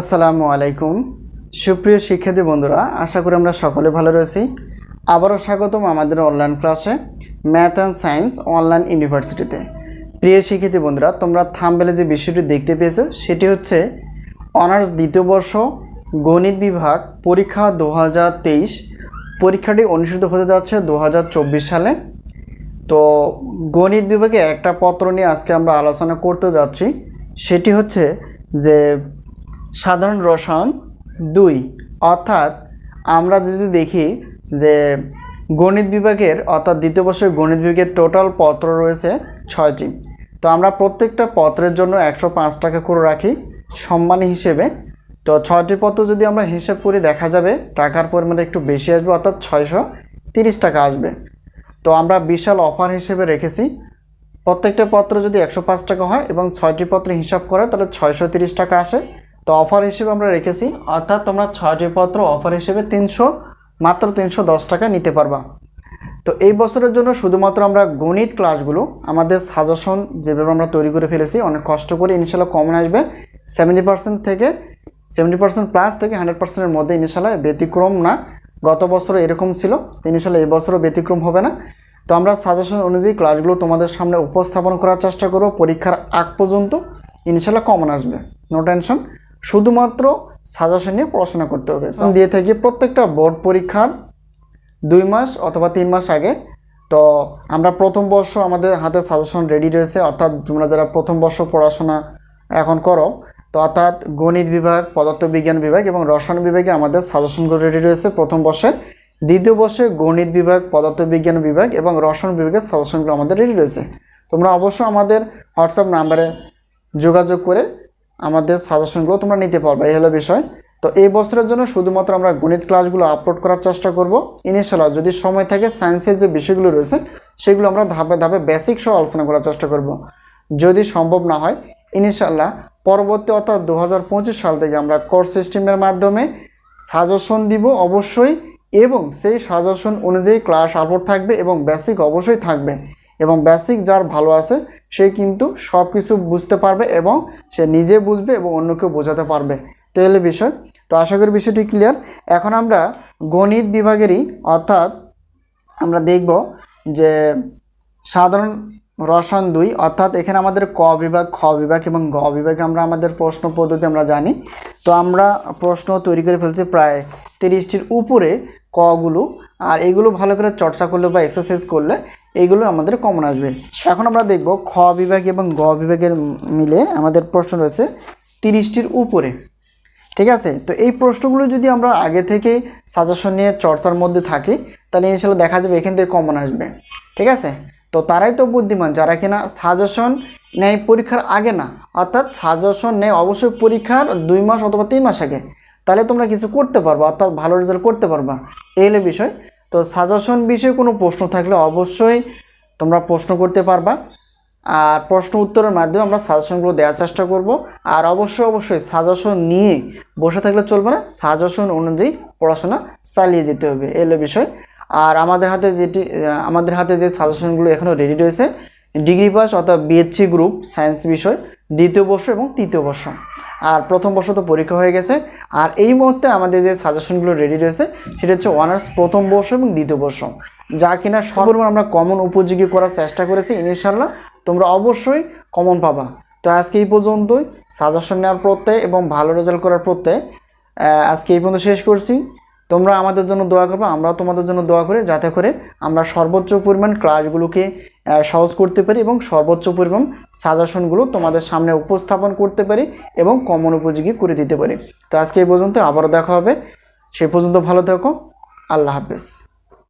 আসসালামু আলাইকুম। সুপ্রিয় শিক্ষার্থী বন্ধুরা, আশা করি আমরা সকলে ভালো রয়েছি। আবারও স্বাগতম আমাদের অনলাইন ক্লাসে ম্যাথ অ্যান্ড সায়েন্স অনলাইন ইউনিভার্সিটিতে প্রিয় শিক্ষার্থী বন্ধুরা, তোমরা থামবেলে যে বিষয়টি দেখতে পেয়েছ, সেটি হচ্ছে অনার্স দ্বিতীয় বর্ষ গণিত বিভাগ পরীক্ষা দু হাজার তেইশ। পরীক্ষাটি অনুষ্ঠিত হতে যাচ্ছে দু হাজার চব্বিশ সালে। তো গণিত বিভাগে একটা পত্র নিয়ে আজকে আমরা আলোচনা করতে যাচ্ছি। সেটি হচ্ছে যে সাধারণ রসায়ন দুই। অর্থাৎ আমরা যদি দেখি যে গণিত বিভাগের, অর্থাৎ দ্বিতীয় বর্ষের গণিত বিভাগের টোটাল পত্র রয়েছে ছয়টি। তো আমরা প্রত্যেকটা পত্রের জন্য একশো পাঁচ টাকা করে রাখি সম্মানী হিসেবে। তো ছয়টি পত্র যদি আমরা হিসাব করি দেখা যাবে, টাকার পরিমাণ একটু বেশি আসবে, অর্থাৎ ছয়শো তিরিশ টাকা আসবে। তো আমরা বিশাল অফার হিসেবে রেখেছি। প্রত্যেকটা পত্র যদি একশো পাঁচ টাকা হয় এবং ছয়টি পত্র হিসাব করে, তাহলে ছয়শো তিরিশ টাকা আসে। তো অফার হিসেবে আমরা রেখেছি। অর্থাৎ তোমরা ছয়টি পত্র অফার হিসেবে তিনশো, মাত্র তিনশো দশ টাকা নিতে পারবা। তো এই বছরের জন্য শুধুমাত্র আমরা গণিত ক্লাসগুলো আমাদের সাজেশন যেভাবে আমরা তৈরি করে ফেলেছি, অনেক কষ্ট করে ইনশাল্লাহ কমন আসবে। সেভেন্টি পার্সেন্ট থেকে সেভেন্টি পার্সেন্ট প্লাস থেকে হান্ড্রেড পার্সেন্টের মধ্যে ইনশাল্লাহ ব্যতিক্রম না। গত বছর এরকম ছিল ইনশাল্লাহ এই বছরও ব্যতিক্রম হবে না। তো আমরা সাজেশন অনুযায়ী ক্লাসগুলো তোমাদের সামনে উপস্থাপন করার চেষ্টা করব। পরীক্ষার আগ পর্যন্ত ইনশাল্লাহ কমন আসবে। নো টেনশন শুধুমাত্র সাজেশন নিয়ে পড়াশোনা করতে হবে। দিয়ে থাকি প্রত্যেকটা বোর্ড পরীক্ষার দুই মাস অথবা তিন মাস আগে। তো আমরা প্রথম বর্ষ আমাদের হাতে সাজেশন রেডি রয়েছে, অর্থাৎ তোমরা যারা প্রথম বর্ষ পড়াশোনা এখন করো, তো অর্থাৎ গণিত বিভাগ, পদার্থবিজ্ঞান বিভাগ এবং রসায়ন বিভাগে আমাদের সাজেশনগুলো রেডি রয়েছে প্রথম বর্ষে দ্বিতীয় বর্ষে গণিত বিভাগ, পদার্থবিজ্ঞান বিভাগ এবং রসায়ন বিভাগের সাজেশনগুলো আমাদের রেডি রয়েছে। তোমরা অবশ্যই আমাদের হোয়াটসঅ্যাপ নাম্বারে যোগাযোগ করে আমাদের সাজেশনগুলো তোমরা নিতে পারবে, এই হলো বিষয়। তো এই বছরের জন্য শুধুমাত্র আমরা গণিত ক্লাসগুলো আপলোড করার চেষ্টা করব। ইনশাল্লাহ যদি সময় থাকে সায়েন্সের যে বিষয়গুলো রয়েছে, সেগুলো আমরা ধাপে ধাপে বেসিক সহ আলোচনা করার চেষ্টা করব। যদি সম্ভব না হয় ইনশাল্লাহ পরবর্তী অর্থাৎ দু হাজার পঁচিশ সাল থেকে আমরা কোর্স সিস্টেমের মাধ্যমে সাজেশন দিব অবশ্যই এবং সেই সাজেশন অনুযায়ী ক্লাস আপলোড থাকবে এবং বেসিক অবশ্যই থাকবে। এবং বেসিক যার ভালো আছে, সে কিন্তু সব কিছু বুঝতে পারবে এবং সে নিজে বুঝবে এবং অন্যকেও বোঝাতে পারবে। তো এলে বিষয়। তো আশা করি বিষয়টি ক্লিয়ার এখন আমরা গণিত বিভাগেরই, অর্থাৎ আমরা দেখব যে সাধারণ রসায়ন দুই, অর্থাৎ এখানে আমাদের ক বিভাগ, খ বিভাগ এবং গ বিভাগে আমরা আমাদের প্রশ্ন পদ্ধতি আমরা জানি। তো আমরা প্রশ্ন তৈরি করে ফেলছি প্রায় তিরিশটির উপরে কগুলো আর এগুলো ভালো করে চর্চা করলে বা এক্সারসাইজ করলে এইগুলো আমাদের কমন আসবে। এখন আমরা দেখব খ বিভাগ এবং গ বিভাগের মিলে আমাদের প্রশ্ন রয়েছে তিরিশটির উপরে। ঠিক আছে? তো এই প্রশ্নগুলো যদি আমরা আগে থেকে সাজেশন নিয়ে চর্চার মধ্যে থাকি, তাহলে ইনশাল্লাহ দেখা যাবে এখান থেকে কমন আসবে। ঠিক আছে? তো তারাই তো বুদ্ধিমান, যারা কিনা সাজেশন নেয় পরীক্ষার আগে না, অর্থাৎ সাজেশন নেয় অবশ্যই পরীক্ষার দুই মাস অথবা তিন মাস আগে। তাহলে তোমরা কিছু করতে পারবা, অর্থাৎ ভালো রেজাল্ট করতে পারবা। এই হলো বিষয়। তো সাজেশন বিষয়ে কোনো প্রশ্ন থাকলে অবশ্যই তোমরা প্রশ্ন করতে পারবা। আর প্রশ্ন উত্তরের মাধ্যমে আমরা সাজেশনগুলো দেওয়ার চেষ্টা করব। আর অবশ্যই অবশ্যই সাজেশন নিয়ে বসে থাকলে চলবে না। সাজেশন অনুযায়ী পড়াশোনা চালিয়ে যেতে হবে, এলো বিষয়। আর আমাদের হাতে যেটি, আমাদের হাতে যে সাজেশনগুলো এখনও রেডি রয়েছে ডিগ্রি পাস অর্থাৎ বিএসসি গ্রুপ সায়েন্স বিষয়, দ্বিতীয় বর্ষ এবং তৃতীয় বর্ষ। আর প্রথম বর্ষ তো পরীক্ষা হয়ে গেছে। আর এই মুহূর্তে আমাদের যে সাজেশনগুলো রেডি রয়েছে, সেটা হচ্ছে অনার্স প্রথম বর্ষ এবং দ্বিতীয় বর্ষ। যা কিনা সর্বপরিমাণ আমরা কমন উপযোগী করার চেষ্টা করেছি ইনশাল্লাহ তোমরা অবশ্যই কমন পাবা। তো আজকে এই পর্যন্তই। সাজেশন নেওয়ার প্রত্যয় এবং ভালো রেজাল্ট করার প্রত্যয় আজকে এই পর্যন্ত শেষ করছি। তোমরা আমাদের জন্য দোয়া করবে, আমরাও তোমাদের জন্য দোয়া করি যাতে করে আমরা সর্বোচ্চ পরিমাণ ক্লাসগুলোকে সহজ করতে পারি এবং সর্বোচ্চ পরিমাণ সাজেশনগুলো তোমাদের সামনে উপস্থাপন করতে পারি এবং কমন উপযোগী করে দিতে পারি। তো আজকে এই পর্যন্ত আবারও দেখা হবে। সে পর্যন্ত ভালো থেকো। আল্লাহ হাফেজ।